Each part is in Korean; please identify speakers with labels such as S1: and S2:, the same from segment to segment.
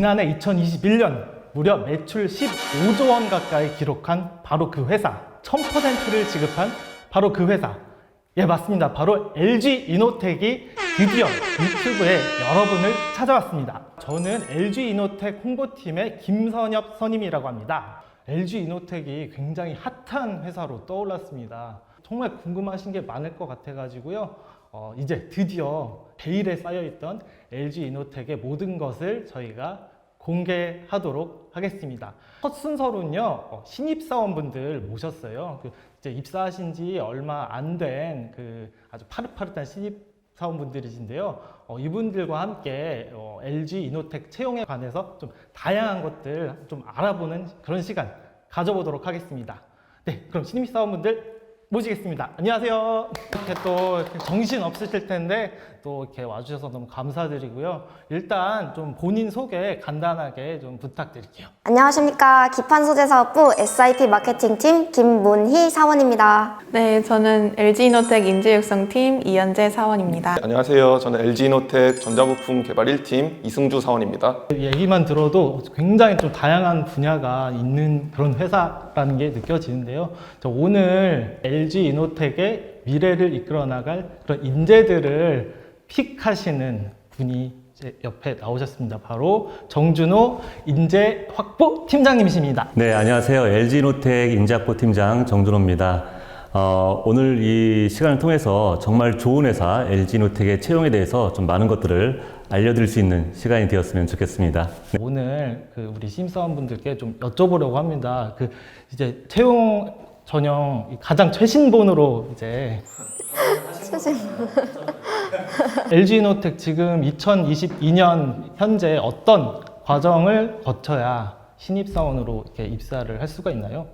S1: 지난해 2021년 무려 매출 15조 원 가까이 기록한 바로 그 회사 1000%를 지급한 바로 그 회사. 예 맞습니다. 바로 LG 이노텍이 드디어 유튜브에 여러분을 찾아왔습니다. 저는 LG 이노텍 홍보팀의 김선엽 선임이라고 합니다. LG 이노텍이 굉장히 핫한 회사로 떠올랐습니다. 정말 궁금하신 게 많을 것 같아가지고요. 어, 이제 드디어 베일에 쌓여있던 LG 이노텍의 모든 것을 저희가 공개하도록 하겠습니다. 첫 순서로는요, 어, 신입사원분들 모셨어요. 그 이제 입사하신 지 얼마 안 된 그 아주 파릇파릇한 신입사원분들이신데요. 어, 이분들과 함께 어, LG 이노텍 채용에 관해서 좀 다양한 것들 좀 알아보는 그런 시간 가져보도록 하겠습니다. 네, 그럼 신입사원분들 모시겠습니다. 안녕하세요. 이렇게 또 정신 없으실 텐데 또 이렇게 와주셔서 너무 감사드리고요. 일단 좀 본인 소개 간단하게 좀 부탁드릴게요.
S2: 안녕하십니까. 기판 소재 사업부 SIP 마케팅팀 김문희 사원입니다.
S3: 네, 저는 LG이노텍 인재육성팀 이현재 사원입니다.
S4: 네, 안녕하세요. 저는 LG이노텍 전자부품 개발 1팀 이승주 사원입니다.
S1: 얘기만 들어도 굉장히 좀 다양한 분야가 있는 그런 회사 라는 게 느껴지는데요. 저 오늘 LG 이노텍의 미래를 이끌어 나갈 그런 인재들을 픽하시는 분이 제 옆에 나오셨습니다. 바로 정준호 인재 확보 팀장님이십니다.
S5: 네, 안녕하세요. LG노텍 인재학부 팀장 정준호입니다. 어, 오늘 이 시간을 통해서 정말 좋은 회사 LG노텍의 채용에 대해서 좀 많은 것들을 알려드릴 수 있는 시간이 되었으면 좋겠습니다. 네.
S1: 오늘 그 우리 심사원분들께 좀 여쭤보려고 합니다. 그 이제 채용 전형 가장 최신본으로 이제 LG노텍 지금 2022년 현재 어떤 과정을 거쳐야 신입사원으로 이렇게 입사를 할 수가 있나요?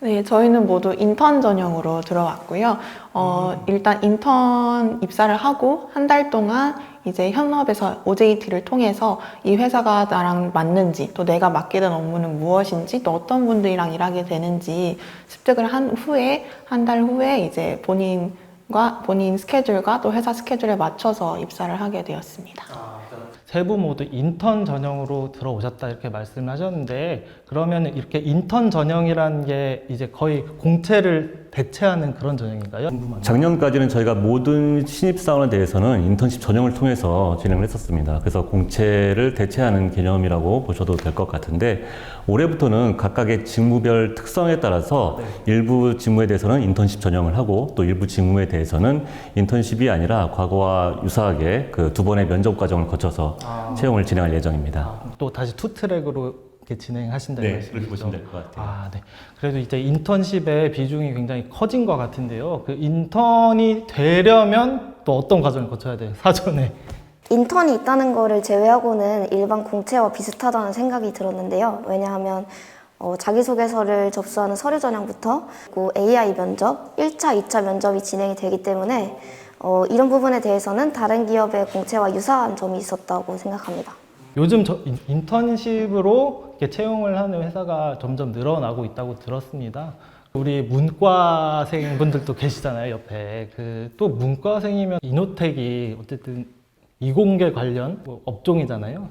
S3: 네, 저희는 모두 인턴 전형으로 들어왔고요. 어, 일단 인턴 입사를 하고 한 달 동안 이제 현업에서 OJT를 통해서 이 회사가 나랑 맞는지 또 내가 맡게 된 업무는 무엇인지 또 어떤 분들이랑 일하게 되는지 습득을 한 후에 한 달 후에 이제 본인과 본인 스케줄과 또 회사 스케줄에 맞춰서 입사를 하게 되었습니다.
S1: 세분 모두 인턴 전형으로 들어오셨다 이렇게 말씀하셨는데 그러면 이렇게 인턴 전형이라는 게 이제 거의 공채를 대체하는 그런 전형인가요?
S5: 작년까지는 저희가 모든 신입사원에 대해서는 인턴십 전형을 통해서 진행을 했었습니다. 그래서 공채를 대체하는 개념이라고 보셔도 될 것 같은데 올해부터는 각각의 직무별 특성에 따라서 일부 직무에 대해서는 인턴십 전형을 하고 또 일부 직무에 대해서는 인턴십이 아니라 과거와 유사하게 그 두 번의 면접 과정을 거쳐서 채용을 진행할 예정입니다.
S1: 아, 또 다시 투 트랙으로 이렇게 진행하신다는
S5: 네,
S1: 말씀이시죠?
S5: 그렇게 보시면 될 것 같아요.
S1: 아, 네. 그래도 이제 인턴십의 비중이 굉장히 커진 것 같은데요. 그 인턴이 되려면 또 어떤 과정을 거쳐야 돼요? 사전에.
S2: 인턴이 있다는 거를 제외하고는 일반 공채와 비슷하다는 생각이 들었는데요. 왜냐하면 어, 자기소개서를 접수하는 서류 전형부터 그리고 AI 면접, 1차, 2차 면접이 진행이 되기 때문에 어, 이런 부분에 대해서는 다른 기업의 공채와 유사한 점이 있었다고 생각합니다.
S1: 요즘 저 인- 인턴십으로 채용을 하는 회사가 점점 늘어나고 있다고 들었습니다. 우리 문과생 분들도 계시잖아요, 옆에. 그 또 문과생이면 이노텍이 어쨌든 이공계 관련 뭐 업종이잖아요.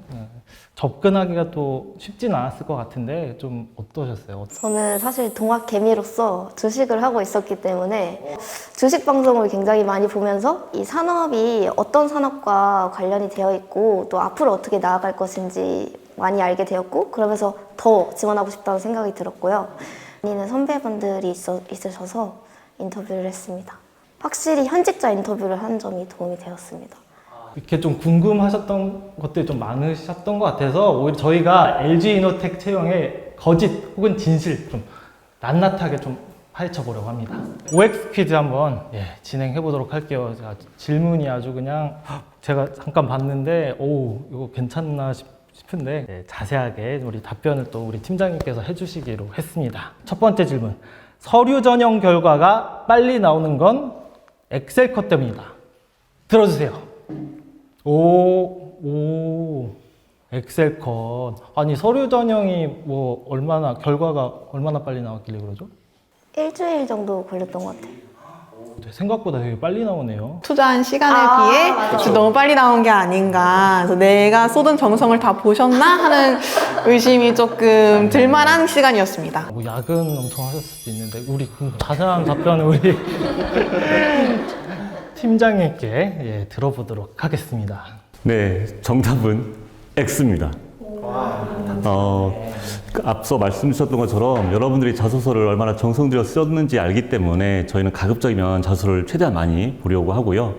S1: 예. 접근하기가 또 쉽지는 않았을 것 같은데 좀 어떠셨어요?
S2: 저는 사실 동학 개미로서 주식을 하고 있었기 때문에 주식 방송을 굉장히 많이 보면서 이 산업이 어떤 산업과 관련이 되어 있고 또 앞으로 어떻게 나아갈 것인지 많이 알게 되었고 그러면서 더 지원하고 싶다는 생각이 들었고요. 아니는 선배분들이 있어, 있으셔서 인터뷰를 했습니다. 확실히 현직자 인터뷰를 한 점이 도움이 되었습니다.
S1: 이렇게 좀 궁금하셨던 것들이 좀 많으셨던 것 같아서 오히려 저희가 LG 이노텍 채용의 거짓 혹은 진실 좀 낱낱하게 좀 파헤쳐 보려고 합니다. OX 퀴즈 한번 예, 진행해 보도록 할게요. 자, 질문이 아주 그냥 제가 잠깐 봤는데 오 이거 괜찮나 싶, 싶은데 예, 자세하게 우리 답변을 또 우리 팀장님께서 해주시기로 했습니다. 첫 번째 질문 서류 전형 결과가 빨리 나오는 건 엑셀 컷 때문이다. 들어주세요. 오, 오, 엑셀 컷. 아니, 서류 전형이 뭐, 얼마나, 결과가 얼마나 빨리 나왔길래 그러죠?
S2: 일주일 정도 걸렸던 것 같아요.
S1: 네, 생각보다 되게 빨리 나오네요.
S3: 투자한 시간에
S2: 아,
S3: 비해
S2: 맞아.
S3: 너무 빨리 나온 게 아닌가. 그래서 내가 쏟은 정성을 다 보셨나 하는 의심이 조금 들만한 시간이었습니다.
S1: 뭐 야근 엄청 하셨을 수도 있는데 우리 그 자세한 답변을 우리 팀장님께 예, 들어보도록 하겠습니다.
S5: 네, 정답은 X입니다. 어, 그 앞서 말씀 주셨던 것처럼 여러분들이 자소서를 얼마나 정성 들여 썼는지 알기 때문에 저희는 가급적이면 자소서를 최대한 많이 보려고 하고요.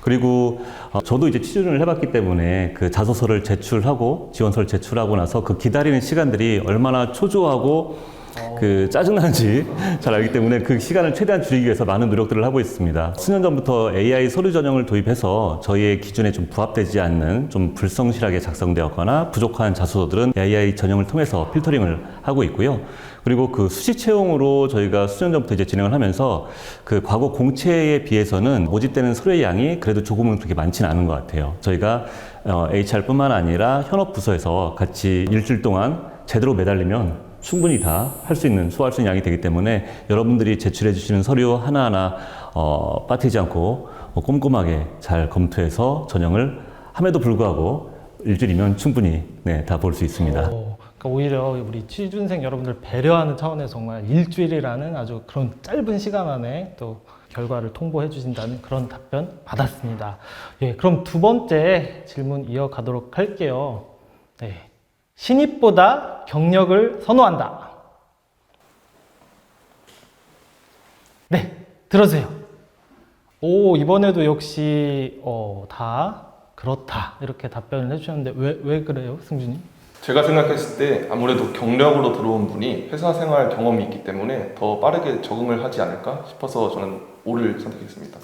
S5: 그리고 어, 저도 이제 취준을 해봤기 때문에 그 자소서를 제출하고 지원서를 제출하고 나서 그 기다리는 시간들이 얼마나 초조하고 그 짜증나는지 잘 알기 때문에 그 시간을 최대한 줄이기 위해서 많은 노력들을 하고 있습니다. 수년 전부터 AI 서류 전형을 도입해서 저희의 기준에 좀 부합되지 않는 좀 불성실하게 작성되었거나 부족한 자소서들은 AI 전형을 통해서 필터링을 하고 있고요. 그리고 그 수시 채용으로 저희가 수년 전부터 이제 진행을 하면서 그 과거 공채에 비해서는 모집되는 서류의 양이 그래도 조금은 그렇게 많지는 않은 것 같아요. 저희가 어, HR뿐만 아니라 현업 부서에서 같이 일주일 동안 제대로 매달리면 충분히 다 할 수 있는 소화할 수 있는 양이 되기 때문에 여러분들이 제출해 주시는 서류 하나하나 어, 빠뜨리지 않고 어, 꼼꼼하게 잘 검토해서 전형을 함에도 불구하고 일주일이면 충분히 네, 다 볼 수 있습니다.
S1: 어, 그러니까 오히려 우리 취준생 여러분들 배려하는 차원에서 정말 일주일이라는 아주 그런 짧은 시간 안에 또 결과를 통보해 주신다는 그런 답변 받았습니다. 예, 그럼 두 번째 질문 이어가도록 할게요. 네. 신입보다 경력을 선호한다. 네, 들어주세요. 오, 이번에도 역시, 어, 다 그렇다. 이렇게 답변을 해주셨는데, 왜, 왜 그래요, 승준님?
S4: 제가 생각했을 때 아무래도 경력으로 들어온 분이 회사 생활 경험이 있기 때문에 더 빠르게 적응을 하지 않을까 싶어서 저는 O를 선택했습니다.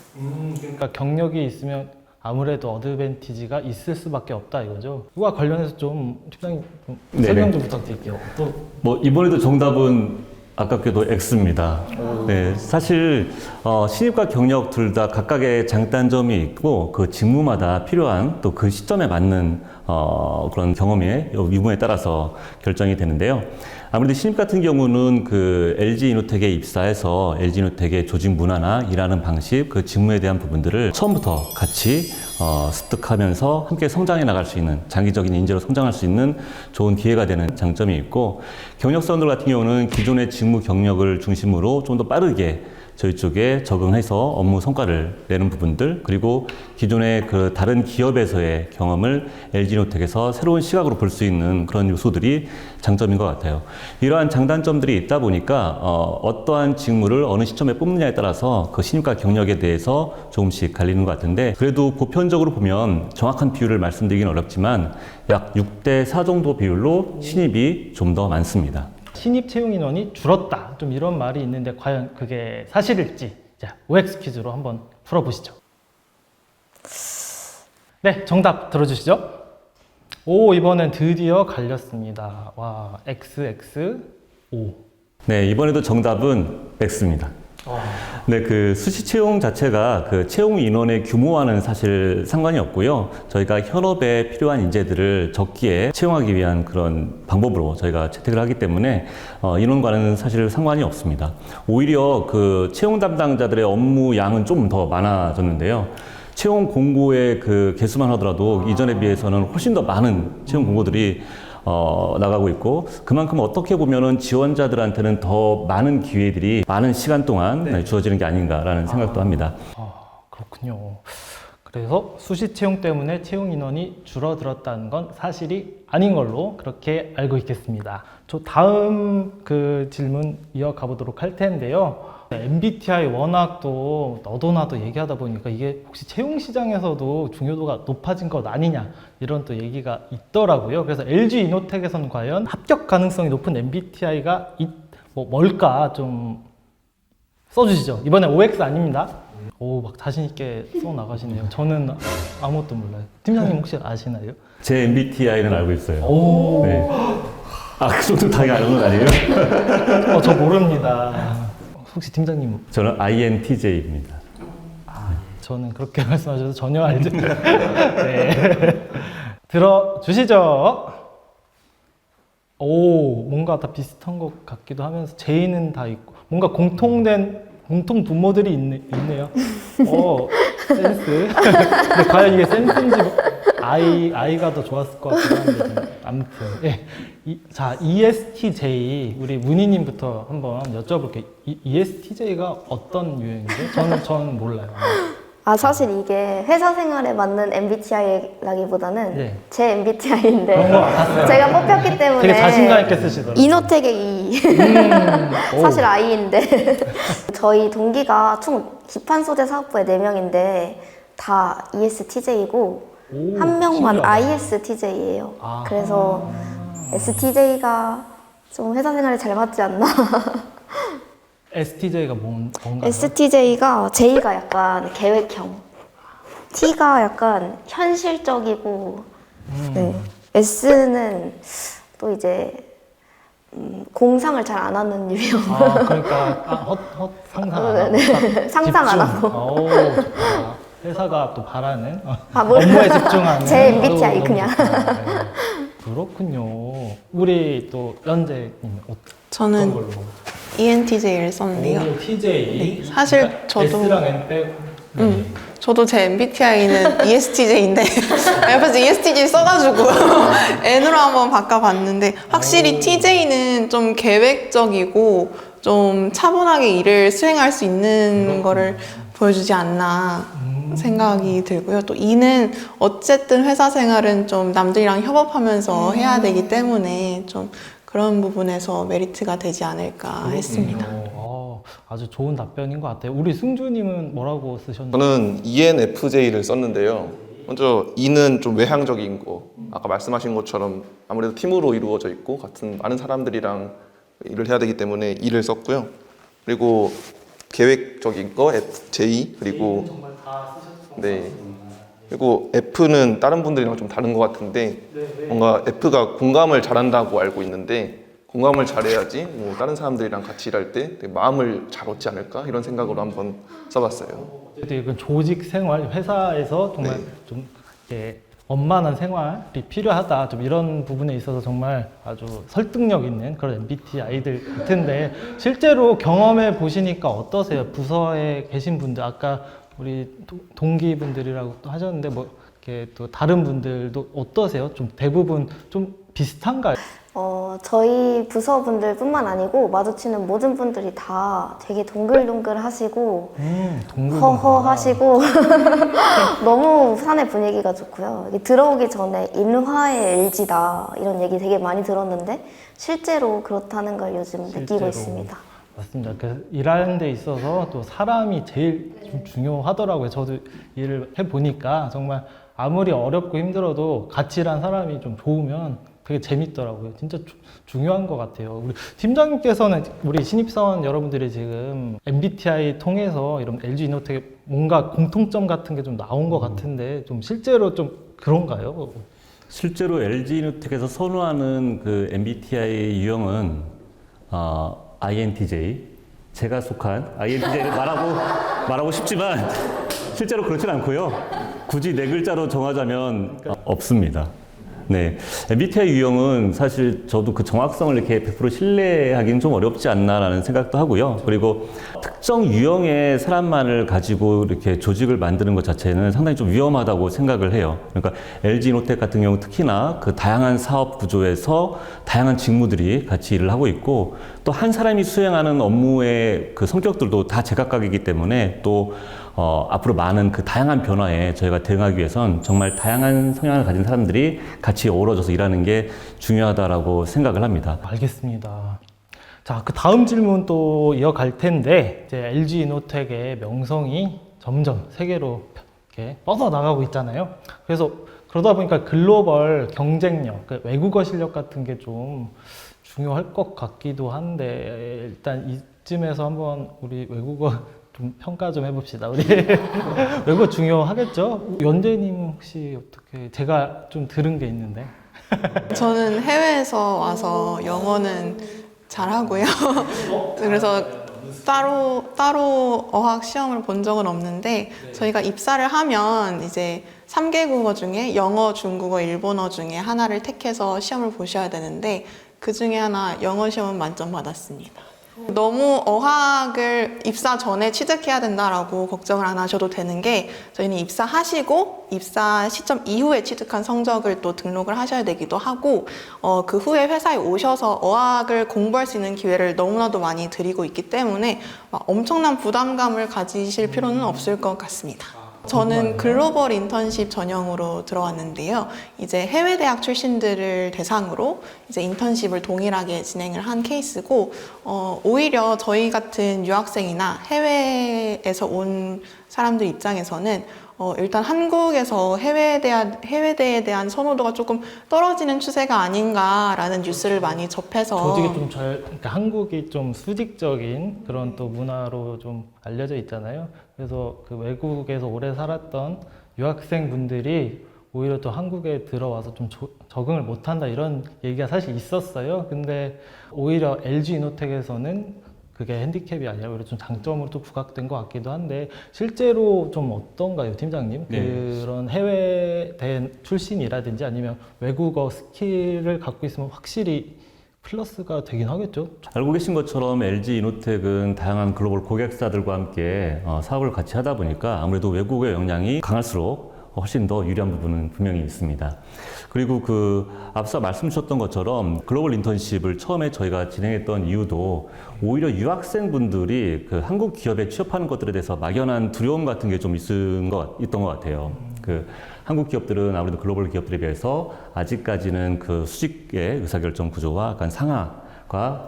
S1: 그러니까 경력이 있으면 아무래도 어드밴티지가 있을 수밖에 없다 이거죠. 이와 관련해서 좀 팀장님 좀. 설명 좀 부탁드릴게요. 또
S5: 뭐 이번에도 정답은 아깝게도 X입니다. 네, 사실 어, 신입과 경력 둘 다 각각의 장단점이 있고 그 직무마다 필요한 또 그 시점에 맞는 어, 그런 경험의 유무에 따라서 결정이 되는데요. 아무래도 신입 같은 경우는 그 LG 이노텍에 입사해서 LG 이노텍의 조직 문화나 일하는 방식, 그 직무에 대한 부분들을 처음부터 같이 어, 습득하면서 함께 성장해 나갈 수 있는 장기적인 인재로 성장할 수 있는 좋은 기회가 되는 장점이 있고 경력 사원들 같은 경우는 기존의 직무 경력을 중심으로 좀 더 빠르게 저희 쪽에 적응해서 업무 성과를 내는 부분들 그리고 기존의 그 다른 기업에서의 경험을 LG노텍에서 새로운 시각으로 볼 수 있는 그런 요소들이 장점인 것 같아요. 이러한 장단점들이 있다 보니까 어, 어떠한 직무를 어느 시점에 뽑느냐에 따라서 그 신입과 경력에 대해서 조금씩 갈리는 것 같은데 그래도 보편적으로 보면 정확한 비율을 말씀드리긴 어렵지만 약 6대 4 정도 비율로 신입이 좀 더 많습니다.
S1: 신입 채용 인원이 줄었다. 좀 이런 말이 있는데 과연 그게 사실일지 자 OX 퀴즈로 한번 풀어보시죠. 네, 정답 들어주시죠. 오 이번엔 드디어 갈렸습니다. 와 XX O.
S5: 네, 이번에도 정답은 X입니다. 네, 그 수시 채용 자체가 그 채용 인원의 규모와는 사실 상관이 없고요. 저희가 현업에 필요한 인재들을 적기에 채용하기 위한 그런 방법으로 저희가 채택을 하기 때문에 어, 인원과는 사실 상관이 없습니다. 오히려 그 채용 담당자들의 업무 양은 좀 더 많아졌는데요. 채용 공고의 그 개수만 하더라도 이전에 비해서는 훨씬 더 많은 채용 공고들이 어, 나가고 있고 그만큼 어떻게 보면은 지원자들한테는 더 많은 기회들이 많은 시간 동안 네, 주어지는 게 아닌가라는 생각도 합니다.
S1: 아, 그렇군요. 그래서 수시 채용 때문에 채용 인원이 줄어들었다는 건 사실이 아닌 걸로 그렇게 알고 있겠습니다. 저 다음 그 질문 이어가 보도록 할 텐데요. MBTI 워낙 또 너도 나도 얘기하다 보니까 이게 혹시 채용 시장에서도 중요도가 높아진 것 아니냐 이런 또 얘기가 있더라고요. 그래서 LG 이노텍에서는 과연 합격 가능성이 높은 MBTI가 뭐 뭘까 좀 써주시죠. 이번에 OX 아닙니다. 오, 막 자신 있게 써 나가시네요. 저는 아무것도 몰라요. 팀장님 혹시 아시나요?
S5: 제 MBTI는 알고 있어요.
S1: 오,
S5: 네. 아, 그 정도 당연히 아는 건 아니에요?
S1: 어, 저 모릅니다. 혹시 팀장님,
S5: 저는 INTJ입니다.
S1: 저는 그렇게 말씀하셔서 전혀 알지. 네. 들어 주시죠. 오, 뭔가 다 비슷한 것 같기도 하면서 J는 다 있고, 뭔가 공통된 공통 분모들이 있네, 있네요. 어, 센스. 근데 과연 이게 센스인지 뭐- 아이 아이가 더 좋았을 것 같기도 한데 좀 아무튼 예. 이, 자 ESTJ 우리 문희님부터 한번 여쭤볼게요. 이, ESTJ가 어떤 유형이죠? 저는 저는 몰라요.
S2: 아 사실 이게 회사 생활에 맞는 MBTI라기보다는
S1: 네.
S2: 제 MBTI인데. 제가 뽑혔기 때문에
S1: 되게 자신감 있게 쓰시더라고요.
S2: 이노텍의 E
S1: 음, 오.
S2: 사실 I인데 저희 동기가 총 기판 소재 사업부에 4명인데 다 ESTJ고
S1: 오,
S2: 한 명만
S1: 신기하다.
S2: ISTJ예요.
S1: 아.
S2: 그래서 STJ가 좀 회사 생활에 잘 맞지 않나.
S1: STJ가 뭔, 뭔가요?
S2: STJ가 J가 약간 계획형, T가 약간 현실적이고,
S1: 음.
S2: 네. S는 또 이제 음, 공상을 잘 안 하는 유형.
S1: 아 그러니까 아, 헛, 헛 상상 안 하고
S2: 네,
S1: 딱
S2: 상상 안. 하고.
S1: 오, 좋다. 회사가 또 바라는 어,
S2: 아, 뭘-
S1: 업무에 집중하는
S2: 제 MBTI 그냥.
S1: 네. 그렇군요. 우리 또 연재님 어떤
S3: 저는
S1: 걸로?
S3: ENTJ를 썼는데요.
S1: 오, TJ.
S3: 네, 사실 저도-
S1: S랑 N 빼고.
S3: 음, 저도 제 MBTI는 ESTJ인데 옆에서 ESTJ 써가지고 N으로 한번 바꿔봤는데 확실히 TJ는 좀 계획적이고 좀 차분하게 일을 수행할 수 있는 거를 보여주지 않나 생각이 들고요. 또 E는 어쨌든 회사 생활은 좀 남들이랑 협업하면서 해야 되기 때문에 좀 그런 부분에서 메리트가 되지 않을까 했습니다.
S1: 어, 아주 좋은 답변인 것 같아요. 우리 승주님은 뭐라고 쓰셨나요?
S4: 저는 ENFJ를 썼는데요. 먼저 E는 좀 외향적인 거. 아까 말씀하신 것처럼 아무래도 팀으로 이루어져 있고 같은 많은 사람들이랑 일을 해야 되기 때문에 E를 썼고요. 그리고 계획적인 거 F, J 그리고 네. 그리고 F는 다른 분들이랑 좀 다른 것 같은데 뭔가 F가 공감을 잘한다고 알고 있는데 공감을 잘해야지 뭐 다른 사람들이랑 같이 일할 때 되게 마음을 잘 얻지 않을까 이런 생각으로 한번 써봤어요.
S1: 어쨌든 이건 조직 생활, 회사에서 정말
S4: 네.
S1: 좀 이렇게 원만한 생활이 필요하다. 좀 이런 부분에 있어서 정말 아주 설득력 있는 그런 MBTI들 같은데 실제로 경험해 보시니까 어떠세요? 부서에 계신 분들 아까 우리 도- 동기분들이라고 또 하셨는데 뭐 이렇게 또 다른 분들도 어떠세요? 좀 대부분 좀 비슷한가요?
S2: 어, 저희 부서분들뿐만 아니고 마주치는 모든 분들이 다 되게 동글동글 하시고
S1: 음, 동물
S2: 허허 하시고 너무 사내 분위기가 좋고요. 이게 들어오기 전에 인화의 LG다 이런 얘기 되게 많이 들었는데 실제로 그렇다는 걸 요즘 느끼고
S1: 실제로.
S2: 있습니다.
S1: 맞습니다. 그 일하는 데 있어서 또 사람이 제일 좀 중요하더라고요. 저도 일을 해 보니까 정말 아무리 어렵고 힘들어도 같이 일한 사람이 좀 좋으면 되게 재밌더라고요. 진짜 주- 중요한 것 같아요. 우리 팀장님께서는 우리 신입사원 여러분들이 지금 MBTI 통해서 이런 LG 이노텍에 뭔가 공통점 같은 게 좀 나온 것 같은데 좀 실제로 좀 그런가요?
S5: 실제로 LG누텍에서 선호하는 그 MBTI 유형은 어, INTJ. 제가 속한 INTJ를 말하고 말하고 싶지만 실제로 그렇진 않고요. 굳이 네 글자로 정하자면 어, 없습니다. 네, MBTI 유형은 사실 저도 그 정확성을 이렇게 100% 신뢰하기는 좀 어렵지 않나라는 생각도 하고요. 그리고 특정 유형의 사람만을 가지고 이렇게 조직을 만드는 것 자체는 상당히 좀 위험하다고 생각을 해요. 그러니까 LG 노텍 같은 경우 특히나 그 다양한 사업 구조에서 다양한 직무들이 같이 일을 하고 있고 또 한 사람이 수행하는 업무의 그 성격들도 다 제각각이기 때문에 또 어, 앞으로 많은 그 다양한 변화에 저희가 대응하기 위해선 정말 다양한 성향을 가진 사람들이 같이 어우러져서 일하는 게 중요하다라고 생각을 합니다.
S1: 알겠습니다. 자, 그 다음 질문 또 이어갈 텐데, 이제 LG 이노텍의 명성이 점점 세계로 이렇게 뻗어 나가고 있잖아요. 그래서 그러다 보니까 글로벌 경쟁력, 그 외국어 실력 같은 게 좀 중요할 것 같기도 한데, 일단 이쯤에서 한번 우리 외국어 좀 평가 좀 해봅시다. 우리 외국어 중요하겠죠? 연대님 혹시 어떻게, 제가 좀 들은 게 있는데.
S3: 저는 해외에서 와서 영어는 잘하고요. 그래서 따로 따로 어학 시험을 본 적은 없는데 저희가 입사를 하면 이제 3개 국어 중에 영어, 중국어, 일본어 중에 하나를 택해서 시험을 보셔야 되는데 그 중에 하나 영어 시험은 만점 받았습니다. 너무 어학을 입사 전에 취득해야 된다라고 걱정을 안 하셔도 되는 게 저희는 입사하시고 입사 시점 이후에 취득한 성적을 또 등록을 하셔야 되기도 하고 어, 그 후에 회사에 오셔서 어학을 공부할 수 있는 기회를 너무나도 많이 드리고 있기 때문에 막 엄청난 부담감을 가지실 필요는 없을 것 같습니다. 저는 글로벌 인턴십 전형으로 들어왔는데요. 이제 해외 대학 출신들을 대상으로 이제 인턴십을 동일하게 진행을 한 케이스고, 어, 오히려 저희 같은 유학생이나 해외에서 온 사람들 입장에서는 어, 일단 한국에서 해외에 대한 해외대에 대한 선호도가 조금 떨어지는 추세가 아닌가라는 뉴스를 많이 접해서
S1: 조직이 좀 잘, 그러니까 한국이 좀 수직적인 그런 또 문화로 좀 알려져 있잖아요. 그래서 그 외국에서 오래 살았던 유학생 분들이 오히려 또 한국에 들어와서 좀 조- 적응을 못한다 이런 얘기가 사실 있었어요. 근데 오히려 LG 이노텍에서는 그게 핸디캡이 아니라 오히려 좀 장점으로 또 부각된 것 같기도 한데 실제로 좀 어떤가요, 팀장님?
S5: 네.
S1: 그런 해외대 출신이라든지 아니면 외국어 스킬을 갖고 있으면 확실히 플러스가 되긴 하겠죠.
S5: 알고 계신 것처럼 LG 이노텍은 다양한 글로벌 고객사들과 함께 어, 사업을 같이 하다 보니까 아무래도 외국의 영향이 강할수록 훨씬 더 유리한 부분은 분명히 있습니다. 그리고 그 앞서 말씀 주셨던 것처럼 글로벌 인턴십을 처음에 저희가 진행했던 이유도 오히려 유학생분들이 그 한국 기업에 취업하는 것들에 대해서 막연한 두려움 같은 게 좀 있은 것, 있던 것 같아요. 그 한국 기업들은 아무래도 글로벌 기업들에 비해서 아직까지는 그 수직의 의사결정 구조와 약간 상하가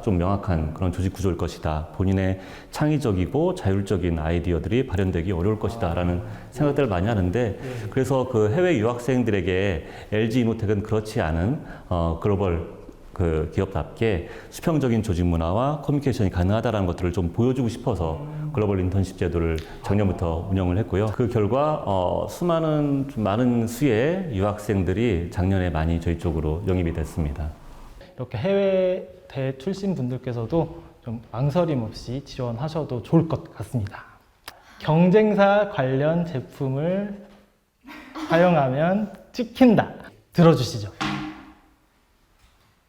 S5: 좀 명확한 그런 조직 구조일 것이다. 본인의 창의적이고 자율적인 아이디어들이 발현되기 어려울 것이다라는 생각들을 많이 하는데 그래서 그 해외 유학생들에게 LG 이노텍은 그렇지 않은 어, 글로벌 그 기업답게 수평적인 조직 문화와 커뮤니케이션이 가능하다는 것들을 좀 보여주고 싶어서 글로벌 인턴십 제도를 작년부터 운영을 했고요. 그 결과 어, 수많은 좀 많은 수의 유학생들이 작년에 많이 저희 쪽으로 영입이 됐습니다.
S1: 이렇게 해외 대 출신 분들께서도 좀 망설임 없이 지원하셔도 좋을 것 같습니다. 경쟁사 관련 제품을 사용하면 찍힌다. 들어주시죠.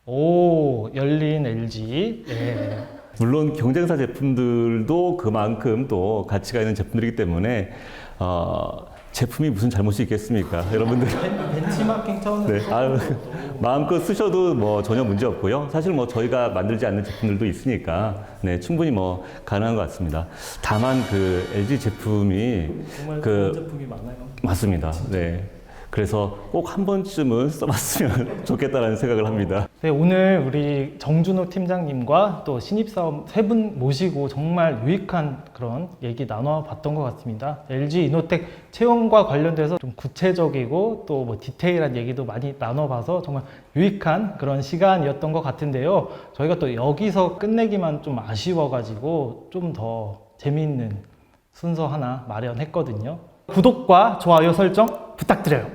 S1: 오, 열린 LG. 예.
S5: 물론 경쟁사 제품들도 그만큼 또 가치가 있는 제품들이기 때문에 어, 제품이 무슨 잘못이 있겠습니까, 여러분들?
S1: 벤- 벤치마킹 차원에서
S5: 네, 아유, 마음껏 쓰셔도 뭐 전혀 문제 없고요. 사실 뭐 저희가 만들지 않는 제품들도 있으니까 네, 충분히 뭐 가능한 것 같습니다. 다만 그 LG 제품이
S1: 정말
S5: 그-
S1: 좋은 제품이 많아요.
S5: 맞습니다. 네. 그래서 꼭 한 번쯤은 써봤으면 좋겠다라는 생각을 합니다.
S1: 네, 오늘 우리 정준호 팀장님과 또 신입사원 세 분 모시고 정말 유익한 그런 얘기 나눠봤던 것 같습니다. LG 이노텍 채용과 관련돼서 좀 구체적이고 또 뭐 디테일한 얘기도 많이 나눠봐서 정말 유익한 그런 시간이었던 것 같은데요. 저희가 또 여기서 끝내기만 좀 아쉬워가지고 좀 더 재미있는 순서 하나 마련했거든요. 구독과 좋아요 설정 부탁드려요.